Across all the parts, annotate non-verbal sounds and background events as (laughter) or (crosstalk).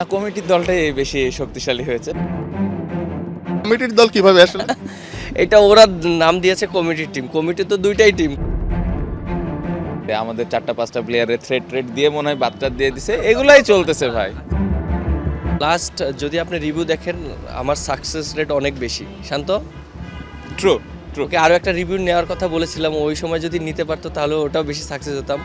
কমিটির দলটাই বেশি শক্তিশালী হয়েছে। কমিটির দল কীভাবে আসলে? (laughs) এটা ওরা নাম দিয়েছে কমিটির টিম কমিটি তো দুইটাই টিম আমাদের চারটা পাঁচটা প্লেয়ারের থ্রেড ট্রেড দিয়ে মনে হয় বাচ্চা দিয়ে দিছে। এগুলাই চলতেছে ভাই। লাস্ট যদি আপনি রিভিউ দেখেন আমার সাকসেস রেট অনেক বেশি। শান্ত? ট্রু ট্রু ওকে আরও একটা রিভিউ নেওয়ার কথা বলেছিলাম ওই সময় যদি নিতে পারতো তাহলে ওটাও বেশি সাকসেস হতাম।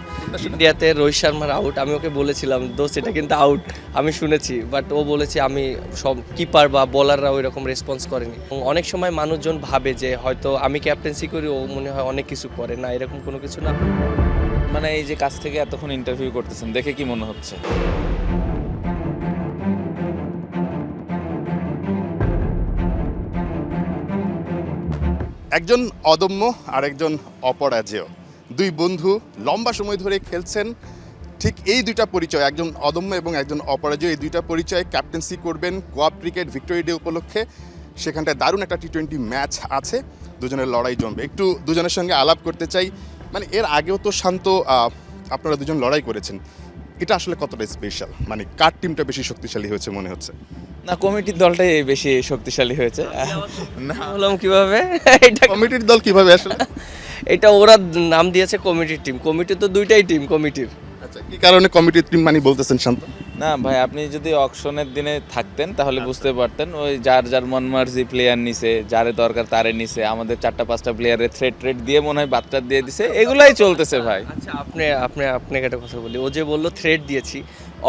ইন্ডিয়াতে রোহিত শর্মার আউট আমি ওকে বলেছিলাম দোস্ত এটা কিন্তু আউট আমি শুনেছি বাট ও বলেছে আমি সব কিপার বা বলাররা ওই রকম রেসপন্স করেনি। এবং অনেক সময় মানুষজন ভাবে যে হয়তো আমি ক্যাপ্টেন্সি করি ও মনে হয় অনেক কিছু করে। না এরকম কোনো কিছু না। মানে এই যে কাছ থেকে এতক্ষণ ইন্টারভিউ করতেছেন দেখে কি মনে হচ্ছে? একজন অদম্য আর একজন অপরাজেয়। দুই বন্ধু লম্বা সময় ধরে খেলছেন। ঠিক এই দুইটা পরিচয়, একজন অদম্য এবং একজন অপরাজয়, এই দুইটা পরিচয় ক্যাপ্টেন্সি করবেন কোয়াপ ক্রিকেট ভিক্টোরি ডে উপলক্ষে। সেখানটায় দারুণ একটা টি টোয়েন্টি ম্যাচ আছে, দুজনের লড়াই জমবে। একটু দুজনের সঙ্গে আলাপ করতে চাই। মানে এর আগেও তো শান্ত আপনারা দুজন লড়াই করেছেন। এটা আসলে কতটা স্পেশাল মানে কার টিমটা বেশি শক্তিশালী হয়েছে মনে হচ্ছে? না কমিটির দলটাই বেশি শক্তিশালী হয়েছে। না। বললাম কীভাবে? এটা কমিটির দল কীভাবে আসলে? এটা ওরা নাম দিয়েছে কমিটির টিম। কমিটি তো দুইটাই টিম কমিটির। আচ্ছা কি কারণে কমিটির টিম মানে বলতেছেন শান্ত? না ভাই আপনি যদি অকশনের দিনে থাকতেন তাহলে বুঝতে পারতেন ওই যার যার মন মার্জি প্লেয়ার নিছে যারে দরকার তারে নিছে আমাদের চারটা পাঁচটা প্লেয়ারের থ্রেড ট্রেড দিয়ে মনে হয় বাচ্চা দিয়ে দিছে এগুলাই চলতেছে ভাই। আচ্ছা আপনি আপনি আপনাকে একটা কথা বলি। ও যে বলল থ্রেড দিয়েছি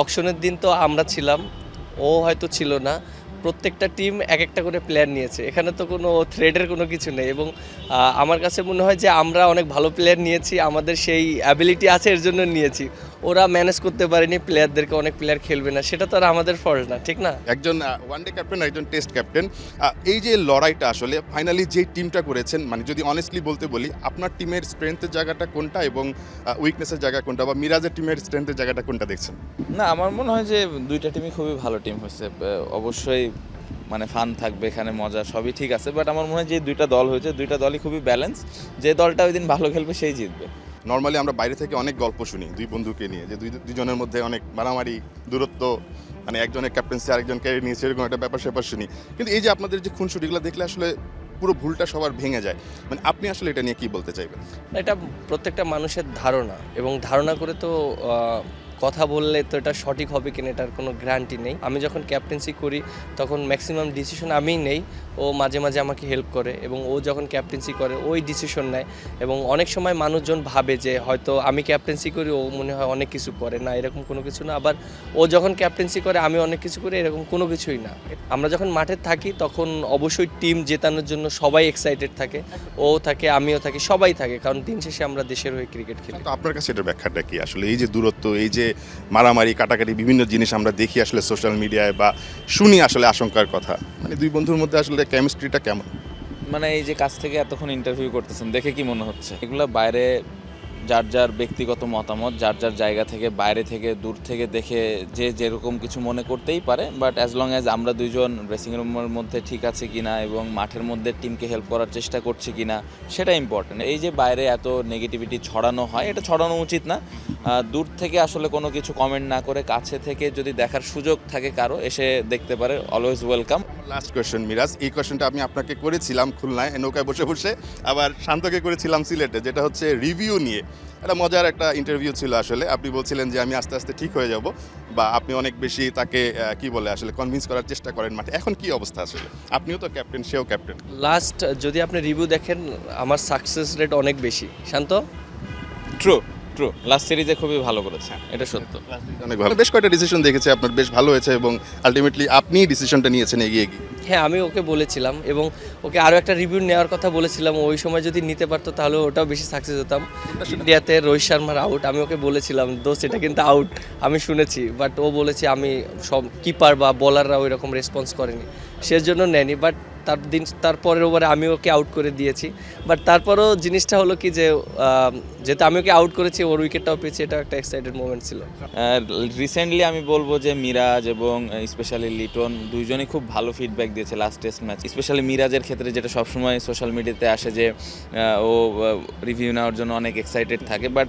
অকশনের দিন তো আমরা ছিলাম ও হয়তো ছিল না। প্রত্যেকটা টিম এক একটা করে প্লেয়ার নিয়েছে। এখানে তো কোনো থ্রেডের কোনো কিছু নেই এবং আমার কাছে মনে হয় যে আমরা অনেক ভালো প্লেয়ার নিয়েছি, আমাদের সেই অ্যাবিলিটি আছে এর জন্য নিয়েছি। ওরা ম্যানেজ করতে পারেনি প্লেয়ারদেরকে অনেক প্লেয়ার খেলবে না সেটা তো আর আমাদের ফল্ট না ঠিক না? একজন ওয়ান ডে ক্যাপ্টেন একজন টেস্ট ক্যাপ্টেন এই যে লড়াইটা আসলে ফাইনালি যে টিমটা করেছেন মানে যদি অনেস্টলি বলতে বলি আপনার টিমের স্ট্রেংথের জায়গাটা কোনটা এবং উইকনেসের জায়গা কোনটা বা মিরাজের টিমের স্ট্রেংথের জায়গাটা কোনটা দেখছেন? না আমার মনে হয় যে দুইটা টিমই খুবই ভালো টিম হয়েছে। অবশ্যই মানে ফান থাকবে এখানে মজা সবই ঠিক আছে বাট আমার মনে হয় যে দুইটা দল হয়েছে দুইটা দলই খুবই ব্যালেন্স যে দলটা ওই দিন ভালো খেলবে সেই জিতবে। নর্মালি আমরা বাইরে থেকে অনেক গল্প শুনি দুই বন্ধুকে নিয়ে, যে দুই দুজনের মধ্যে অনেক মারামারি, দূরত্ব মানে একজনের ক্যাপ্টেন্সি আরেকজন ক্যারি নিয়েছে এরকম একটা ব্যাপার স্যাপার শুনি। কিন্তু এই যে আপনাদের যে খুনসুটিগুলো দেখলে আসলে পুরো ভুলটা সবার ভেঙে যায়। মানে আপনি আসলে এটা নিয়ে কি বলতে চাইবেন? এটা প্রত্যেকটা মানুষের ধারণা এবং ধারণা করে তো কথা বললে তো এটা সঠিক হবে কিনা এটার কোনো গ্যারান্টি নেই। আমি যখন ক্যাপ্টেন্সি করি, তখন ম্যাক্সিমাম ডিসিশন আমিই নেই। ও মাঝে মাঝে আমাকে হেল্প করে এবং ও যখন ক্যাপ্টেন্সি করে, ওই ডিসিশন নেয় এবং অনেক সময় মানুষজন ভাবে যে হয়তো আমি ক্যাপ্টেন্সি করি, ও মনে হয় অনেক কিছু করে। না, এরকম কোনো কিছু না। আবার ও যখন ক্যাপ্টেন্সি করে, আমি অনেক কিছু করি, এরকম কোনো কিছুই না। আমরা যখন মাঠে থাকি, তখন অবশ্যই টিম জেতানোর জন্য সবাই এক্সাইটেড থাকে। ও থাকে, আমিও থাকি, সবাই থাকে। কারণ দিন শেষে আমরা দেশের হয়ে ক্রিকেট খেলি। আপনার কাছে এটার ব্যাখ্যাটা কি? আসলে এই যে দূরত্ব, এই যে মারামারি, কাটাকাটি বিভিন্ন জিনিস আমরা দেখি আসলে সোশ্যাল মিডিয়ায় বা শুনি আসলে আশঙ্কার কথা। মানে দুই বন্ধুর মধ্যে আসলে কেমিস্ট্রিটা কেমন? মানে এই যে কাছ থেকে এতক্ষণ ইন্টারভিউ করতেছেন, দেখে কি মনে হচ্ছে? এগুলো বাইরে যার যার ব্যক্তিগত মতামত, যার যার জায়গা থেকে, বাইরে থেকে, দূর থেকে দেখে যে যেরকম কিছু মনে করতেই পারে বাট অ্যাজ লং অ্যাজ আমরা দুইজন ড্রেসিং রুমের মধ্যে ঠিক আছে কিনা এবং মাঠের মধ্যে টিমকে হেল্প করার চেষ্টা করছি কিনা সেটা ইম্পর্টেন্ট এই যে বাইরে এত নেগেটিভিটি ছড়ানো হয়, এটা ছড়ানো উচিত না। দূর থেকে আসলে কোনো কিছু কমেন্ট না করে কাছে থেকে যদি দেখার সুযোগ থাকে কারও, এসে দেখতে পারে always welcome last question Miraz এই কোয়েশ্চেনটা আমি আপনাকে করেছিলাম খুলনায়, নৌকায় বসে বসে, আবার শান্তকে করেছিলাম সিলেটে, যেটা হচ্ছে রিভিউ নিয়ে। একটা মজার একটা ইন্টারভিউ ছিল আসলে। আপনি বলছিলেন যে আমি আস্তে আস্তে ঠিক হয়ে যাব। বা আপনি অনেক বেশি তাকে কি বলে আসলে কনভিন্স করার চেষ্টা করেন মাঠে। এখন কি অবস্থা আসলে? আপনিও তো ক্যাপ্টেন সেও ক্যাপ্টেন লাস্ট যদি আপনি রিভিউ দেখেন আমার সাকসেস রেট অনেক বেশি। শান্ত? ট্রু ট্রু লাস্ট সিরিজে খুবই ভালো করেছে। এটা সত্য। অনেক ভালো। বেশ কয়েকটা ডিসিশন দেখেছি আপনার বেশ ভালো হয়েছে এবং আলটিমেটলি আপনি ডিসিশনটা নিয়েছেন এগিয়ে গিয়ে। হ্যাঁ আমি ওকে বলেছিলাম এবং ওকে আরও একটা রিভিউ নেওয়ার কথা বলেছিলাম। ওই সময় যদি নিতে পারতো তাহলে ওটাও বেশি সাকসেস হতাম। ইন্ডিয়াতে রোহিত শর্মার আউট আমি ওকে বলেছিলাম দোস্ত এটা কিন্তু আউট আমি শুনেছি বাট ও বলেছে আমি সব কিপার বা বলাররা ওই রকম রেসপন্স করেনি সেজন্য নেয়নি বাট তার দিন তারপরের ওভারে আমি ওকে আউট করে দিয়েছি। বাট তারপরও জিনিসটা হলো কি যে যেহেতু আমি ওকে আউট করেছি, ওর উইকেটটাও পেয়েছি, এটা একটা এক্সাইটেড মোমেন্ট ছিল। রিসেন্টলি আমি বলব যে মিরাজ এবং স্পেশালি লিটন দুইজনই খুব ভালো ফিডব্যাক দিয়েছে লাস্ট টেস্ট ম্যাচ স্পেশালি মিরাজের ক্ষেত্রে যেটা সবসময় সোশ্যাল মিডিয়াতে আসে যে ও রিভিউ নেওয়ার জন্য অনেক এক্সাইটেড থাকে। বাট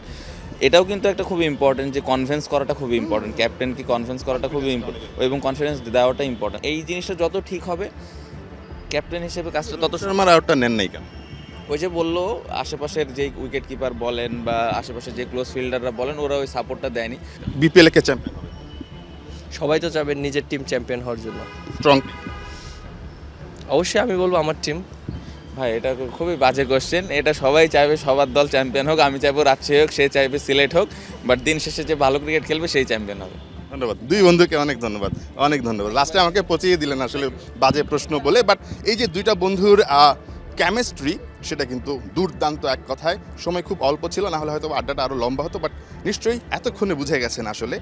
এটাও কিন্তু একটা খুব ইম্পর্টেন্ট যে কনফিডেন্স করাটা খুব ইম্পর্টেন্ট ক্যাপ্টেনকে কনফিডেন্স করাটা খুবই ইম্পর্টেন্ট এবং কনফিডেন্স দেওয়াটা ইম্পর্টেন্ট এই জিনিসটা যত ঠিক হবে ক্যাপ্টেন হিসেবে কাজটা তত শর্মার আউটটা নেন নাই কেন? ওই যে বলল আশেপাশের যে উইকেট কিপার বলেন বা আশেপাশের যে ক্লোজ ফিল্ডাররা বলেন ওরা ওই সাপোর্টটা দেয়নি। বিপিএল কে চ্যাম্পিয়ন সবাই তো চাবেন নিজের টিম চ্যাম্পিয়ন হওয়ার জন্য। স্ট্রং অবশ্যই আমি বলব আমার টিম ভাই এটা খুবই বাজে কোশ্চেন এটা সবাই চাইবে সবার দল চ্যাম্পিয়ন হোক আমি চাইব রাজশাহী হোক সে চাইবে সিলেট হোক বাট দিন শেষে যে ভালো ক্রিকেট খেলবে সেই চ্যাম্পিয়ন হবে। ধন্যবাদ। দুই বন্ধুকে অনেক ধন্যবাদ অনেক ধন্যবাদ। লাস্টে আমাকে পচিয়ে দিলেন আসলে বাজে প্রশ্ন বলে বাট এই যে দুইটা বন্ধুর কেমিস্ট্রি সেটা কিন্তু দুর্দান্ত এক কথায়। সময় খুব অল্প ছিল, না হলে হয়তো আড্ডাটা আরও লম্বা হতো বাট নিশ্চয়ই এতক্ষণে বুঝে গেছেন আসলে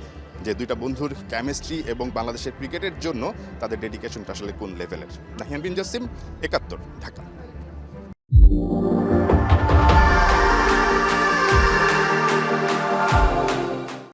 যে দুইটা বন্ধুর কেমিস্ট্রি এবং বাংলাদেশের ক্রিকেটের জন্য তাদের ডেডিকেশনটা আসলে কোন লেভেলের নাহিয়ান বিন জাসিম একাত্তর, ঢাকা।